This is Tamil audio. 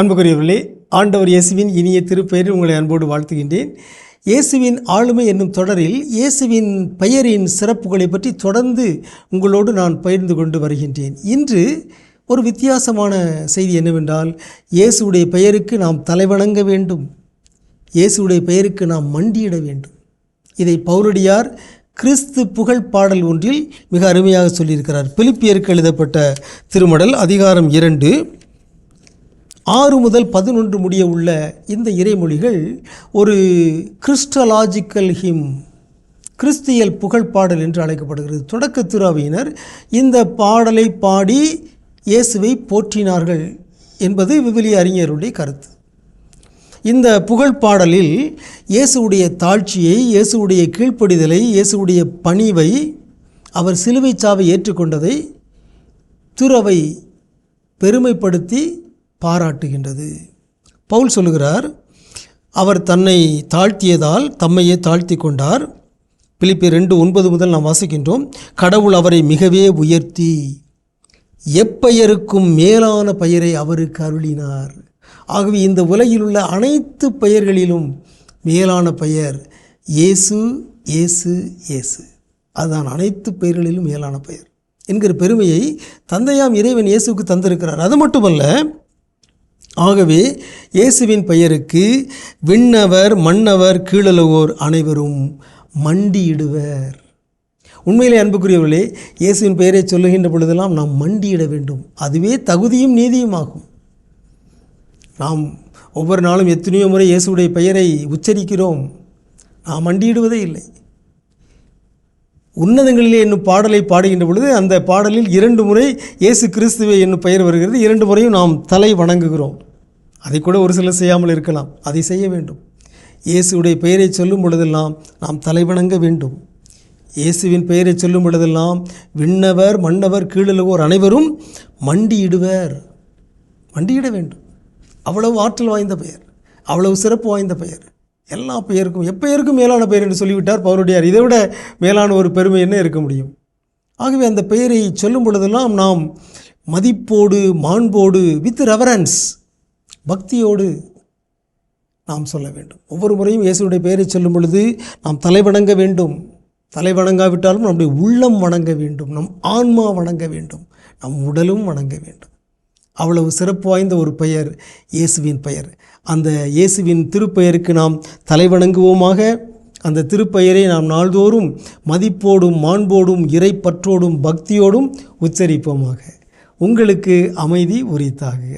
அன்புக்குரியவர்களே ஆண்டவர் இயேசுவின் இனிய திருப்பெயரில் உங்களை அன்போடு வாழ்த்துகின்றேன். இயேசுவின் ஆளுமை என்னும் தொடரில் இயேசுவின் பெயரின் சிறப்புகளை பற்றி தொடர்ந்து உங்களோடு நான் பகிர்ந்து கொண்டு வருகின்றேன். இன்று ஒரு வித்தியாசமான செய்தி என்னவென்றால் இயேசுவுடைய பெயருக்கு நாம் தலைவணங்க வேண்டும். இயேசுவுடைய பெயருக்கு நாம் மண்டியிட வேண்டும். இதை பௌரடியார் கிறிஸ்து புகழ் பாடல் ஒன்றில் மிக அருமையாக சொல்லியிருக்கிறார். பிலிப்பியருக்கு எழுதப்பட்ட திருமடல் அதிகாரம் இரண்டு ஆறு முதல் பதினொன்று முடிய உள்ள இந்த இறைமொழிகள் ஒரு கிறிஸ்டலாஜிக்கல் ஹிம் கிறிஸ்தியல் புகழ் பாடல் என்று அழைக்கப்படுகிறது. தொடக்க துறாவியினர் இந்த பாடலை பாடி இயேசுவை போற்றினார்கள் என்பது விவிலிய அறிஞருடைய கருத்து. இந்த புகழ் பாடலில் இயேசுவுடைய தாழ்ச்சியை இயேசுவுடைய கீழ்ப்படிதலை இயேசுவுடைய பணிவை அவர் சிலுவை சாவை ஏற்றுக்கொண்டதை துறவை பெருமைப்படுத்தி பாராட்டுகின்றது. பவுல் சொல்லுகிறார் அவர் தன்னை தாழ்த்தியதால் தம்மையே தாழ்த்தி கொண்டார். பிலிப்பி ரெண்டு ஒன்பது முதல் நாம் வாசிக்கின்றோம் கடவுள் அவரை மிகவே உயர்த்தி எப்பெயருக்கும் மேலான பெயரை அவருக்கு அருளினார். ஆகவே இந்த உலகில் உள்ள அனைத்து பெயர்களிலும் மேலான பெயர் இயேசு இயேசு இயேசு. அதுதான் அனைத்து பெயர்களிலும் மேலான பெயர். என்கிற பெருமையை தந்தையாம் இறைவன் இயேசுக்கு தந்திருக்கிறார். அது மட்டுமல்ல ஆகவே இயேசுவின் பெயருக்கு விண்ணவர் மன்னவர் கீழலுவோர் அனைவரும் மண்டியிடுவர். உண்மையிலே அன்புக்குரியவர்களே இயேசுவின் பெயரை சொல்லுகின்ற பொழுதெல்லாம் நாம் மண்டியிட வேண்டும். அதுவே தகுதியும் நீதியும் ஆகும். நாம் ஒவ்வொரு நாளும் எத்தனையோ முறை இயேசுடைய பெயரை உச்சரிக்கிறோம். நாம் மண்டியிடுவதே இல்லை. உன்னதங்களிலே என்னும் பாடலை பாடுகின்ற பொழுது அந்த பாடலில் இரண்டு முறை இயேசு கிறிஸ்துவை என்னும் பெயர் வருகிறது. இரண்டு முறையும் நாம் தலை வணங்குகிறோம். அதை கூட ஒரு சிலர் செய்யாமல் இருக்கலாம். அதை செய்ய வேண்டும். இயேசுடைய பெயரை சொல்லும் பொழுதெல்லாம் நாம் தலைவணங்க வேண்டும். இயேசுவின் பெயரை சொல்லும் பொழுதெல்லாம் விண்ணவர் மன்னவர் கீழலுவோர் அனைவரும் மண்டியிடுவர். மண்டியிட வேண்டும். அவ்வளவு ஆற்றல் வாய்ந்த பெயர். அவ்வளவு சிறப்பு வாய்ந்த பெயர். எல்லா பெயருக்கும் எப்பெயருக்கும் மேலான பெயர் என்று சொல்லிவிட்டார் பவுருடையார் இதை விட மேலான ஒரு பெருமை என்ன இருக்க முடியும்? ஆகவே அந்த பெயரை சொல்லும் பொழுதெல்லாம் நாம் மதிப்போடு மாண்போடு வித் ரெவரன்ஸ் பக்தியோடு நாம் சொல்ல வேண்டும். ஒவ்வொரு முறையும் இயேசுடைய பெயரை சொல்லும் பொழுது நாம் தலை வணங்க வேண்டும். தலை வணங்காவிட்டாலும் நம்முடைய உள்ளம் வணங்க வேண்டும். நம் ஆன்மா வணங்க வேண்டும். நம் உடலும் வணங்க வேண்டும். அவ்வளவு சிறப்பு வாய்ந்த ஒரு பெயர் இயேசுவின் பெயர். அந்த இயேசுவின் திருப்பெயருக்கு நாம் தலை வணங்குவோமாக அந்த திருப்பெயரை நாம் நாள்தோறும் மதிப்போடும் மாண்போடும் இறைப்பற்றோடும் பக்தியோடும் உச்சரிப்போமாக. உங்களுக்கு அமைதி உரித்தாகுக.